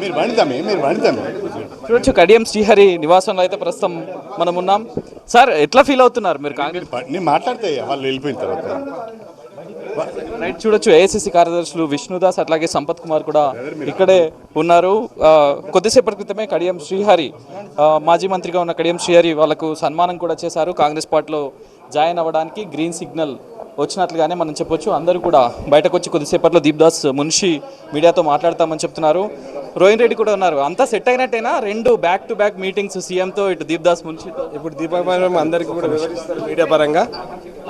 మీరు వండితామే మీరు వండితామే చూడొచ్చు కడియం శ్రీహరి నివాసంలో అయితే ప్రస్తుతం మనం ఉన్నాం. సార్ ఎట్లా ఫీల్ అవుతున్నారు మీరు కాంగ్రెస్ నేను మాట్లాడితే వాళ్ళు వెళ్ళిపోయిన తర్వాత. రైట్ చూడొచ్చు ఏఐసిసి కార్యదర్శులు విష్ణుదాస్ అట్లాగే సంపత్ కుమార్ కూడా ఇక్కడే ఉన్నారు. కొద్దిసేపటి క్రితమే కడియం శ్రీహరి మాజీ మంత్రిగా ఉన్న కడియం శ్రీహరి వాళ్ళకు సన్మానం కూడా చేశారు. కాంగ్రెస్ పార్టీలో జాయిన్ అవ్వడానికి గ్రీన్ సిగ్నల్ వచ్చినట్లుగానే మనం చెప్పొచ్చు. అందరూ కూడా బయటకు వచ్చి కొద్దిసేపట్లో దీప్దాస్ మున్షి మీడియాతో మాట్లాడతామని చెప్తున్నారు. రోహిన్ రెడ్డి కూడా ఉన్నారు. అంతా సెట్ అయినట్టేనా? రెండు బ్యాక్ టు బ్యాక్ మీటింగ్స్ సీఎంతో ఇటు దీప్దాస్ మున్షితో ఇప్పుడు దీపావళి అందరికీ కూడా వివరిస్తారు మీడియా పరంగా.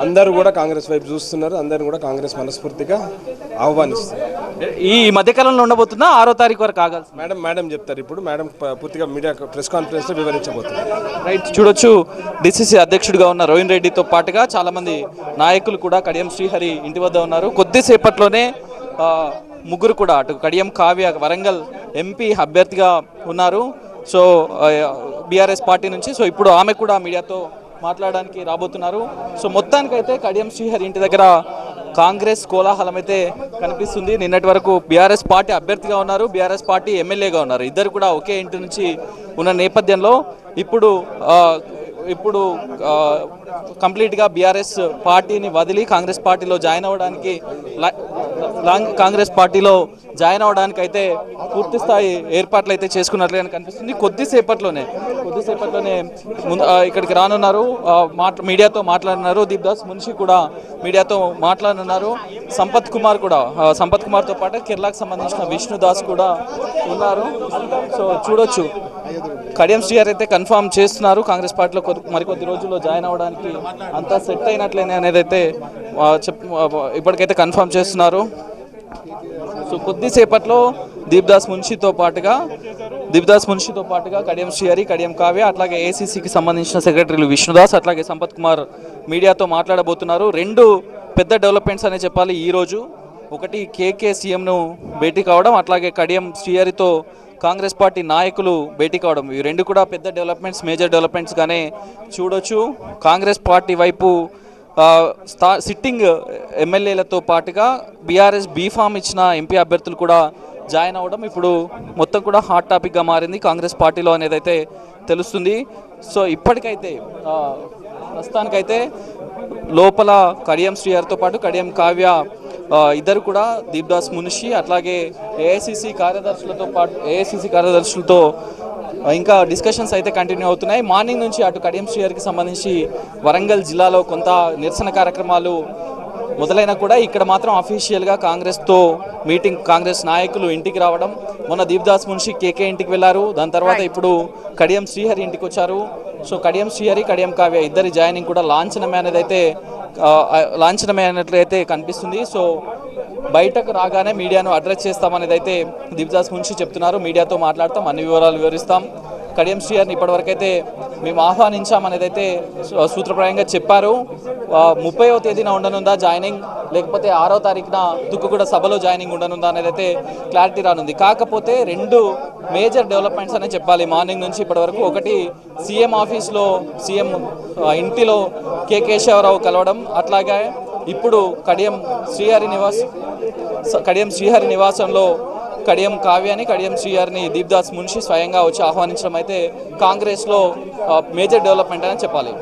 అందరూ కూడా కాంగ్రెస్ వైపు చూస్తున్నారు. అందరూ కూడా కాంగ్రెస్ మనస్ఫూర్తిగా ఆహ్వానిస్తారు ఈ మధ్యకాలంలో ఉండబోతుందా ఆరో తారీఖు వరకు ఆగాల్సి మేడం మేడం చెప్తారు ఇప్పుడు. మేడం పూర్తిగా మీడియా ప్రెస్ కాన్ఫరెన్స్లో వివరించబోతున్నారు. రైట్ చూడొచ్చు. డిసిసి అధ్యక్షుడిగా ఉన్న రోహిన్ రెడ్డితో పాటుగా చాలా మంది నాయకులు కూడా కడియం శ్రీహరి ఇంటి వద్ద ఉన్నారు. కొద్దిసేపట్లోనే ముగ్గురు కూడా అటు కడియం కావ్య వరంగల్ ఎంపీ అభ్యర్థిగా ఉన్నారు. సో బీఆర్ఎస్ పార్టీ నుంచి. సో ఇప్పుడు ఆమె కూడా మీడియాతో మాట్లాడడానికి రాబోతున్నారు. సో మొత్తానికైతే కడియం శ్రీహరి ఇంటి దగ్గర కాంగ్రెస్ కోలాహలం అయితే కనిపిస్తుంది. నిన్నటి వరకు బీఆర్ఎస్ పార్టీ అభ్యర్థిగా ఉన్నారు. బీఆర్ఎస్ పార్టీ ఎమ్మెల్యేగా ఉన్నారు. ఇద్దరు కూడా ఒకే ఇంటి నుంచి ఉన్న నేపథ్యంలో ఇప్పుడు ఇప్పుడు కంప్లీట్గా బీఆర్ఎస్ పార్టీని వదిలి కాంగ్రెస్ పార్టీలో జాయిన్ అవ్వడానికి లాంగ్ కాంగ్రెస్ పార్టీలో జాయిన్ అవ్వడానికి అయితే పూర్తి స్థాయి ఏర్పాట్లు అయితే చేసుకున్నట్లుగా కనిపిస్తుంది. కొద్దిసేపట్లోనే కొద్దిసేపట్లోనే ముందు ఇక్కడికి రానున్నారు. మాట్ మీడియాతో మాట్లాడినారు. దీప్దాస్ మున్షి కూడా మీడియాతో మాట్లాడనున్నారు సంపత్ కుమార్ కూడా సంపత్ కుమార్తో పాటు కేరళకు సంబంధించిన విష్ణుదాస్ కూడా ఉన్నారు. సో చూడొచ్చు. కడియం శ్రీఆర్ అయితే కన్ఫర్మ్ చేస్తున్నారు. కాంగ్రెస్ పార్టీలో కొద్ది- మరికొద్ది రోజుల్లో జాయిన్ అవ్వడానికి అంతా సెట్ అయినట్లేనే అనేది అయితే చెప్ ఇప్పటికైతే కన్ఫర్మ్ చేస్తున్నారు. సో కొద్దిసేపట్లో దీప్దాస్ మున్షితో పాటుగా దీప్దాస్ మున్షితో పాటుగా కడియం శ్రీహరి కడియం కావ్య అట్లాగే ఏసీసీకి సంబంధించిన సెక్రటరీలు విష్ణుదాస్ అట్లాగే సంపత్ కుమార్ మీడియాతో మాట్లాడబోతున్నారు. రెండు పెద్ద డెవలప్మెంట్స్ అనే చెప్పాలి ఈరోజు ఒకటి కేకే సీఎంను భేటీ కావడం అట్లాగే కడియం శ్రీహరితో కాంగ్రెస్ పార్టీ నాయకులు భేటీ కావడం. ఇవి రెండు కూడా పెద్ద డెవలప్మెంట్స్ మేజర్ డెవలప్మెంట్స్గానే చూడొచ్చు. కాంగ్రెస్ పార్టీ వైపు స్థా సిట్టింగ్ ఎమ్మెల్యేలతో పాటుగా బీఆర్ఎస్ బీఫామ్ ఇచ్చిన ఎంపీ అభ్యర్థులు కూడా జాయిన్ అవ్వడం ఇప్పుడు మొత్తం కూడా హాట్ టాపిక్గా మారింది కాంగ్రెస్ పార్టీలో అనేది అయితే తెలుస్తుంది. సో ఇప్పటికైతే ప్రస్తుతానికైతే లోపల కడియం శ్రీహరితో పాటు కడియం కావ్య ఇద్దరు కూడా దీప్దాస్ మున్షి అట్లాగే ఏఐసిసి కార్యదర్శులతో పాటు ఏఐసిసి కార్యదర్శులతో ఇంకా డిస్కషన్స్ అయితే కంటిన్యూ అవుతున్నాయి. మార్నింగ్ నుంచి అటు కడియం శ్రీహరికి సంబంధించి వరంగల్ జిల్లాలో కొంత నిరసన కార్యక్రమాలు మొదలైనా కూడా ఇక్కడ మాత్రం అఫీషియల్గా కాంగ్రెస్తో మీటింగ్ కాంగ్రెస్ నాయకులు ఇంటికి రావడం. మొన్న దీప్దాస్ మున్షి కేకే ఇంటికి వెళ్ళారు. దాని తర్వాత ఇప్పుడు కడియం శ్రీహరి ఇంటికి వచ్చారు. సో కడియం శ్రీహరి కడియం కావ్య ఇద్దరి జాయినింగ్ కూడా లాంఛనమే అనేది అయితే ఆ, లాంఛనమే కనిపిస్తుంది. సో బయటకు రాగానే మీడియాను అడ్రస్ చేస్తామనేది అయితే దీప్దాస్ ముంచి చెప్తున్నారు. మీడియాతో మాట్లాడతాం అన్ని వివరాలు వివరిస్తాం. కడియం శ్రీహరిని ఇప్పటివరకైతే మేము ఆహ్వానించామనేది అయితే సూత్రప్రాయంగా చెప్పారు. ముప్పైవ తేదీన ఉండనుందా జాయినింగ్? లేకపోతే ఆరో తారీఖున తుక్కుగూడ సభలో జాయినింగ్ ఉండనుందా అనేది అయితే క్లారిటీ రానుంది. కాకపోతే రెండు మేజర్ డెవలప్మెంట్స్ అనే చెప్పాలి. మార్నింగ్ నుంచి ఇప్పటివరకు ఒకటి సీఎం ఆఫీస్లో సీఎం ఇంటిలో కె కేశవరావు కలవడం. అట్లాగే ఇప్పుడు కడియం శ్రీహరి నివాస్ స- కడియం శ్రీహరి నివాసంలో కడియం కావ్యాని కడియం శ్రీఆర్ని దీప్దాస్ మున్షి స్వయంగా వచ్చి ఆహ్వానించడం అయితే కాంగ్రెస్లో మేజర్ డెవలప్మెంట్ అని చెప్పాలి.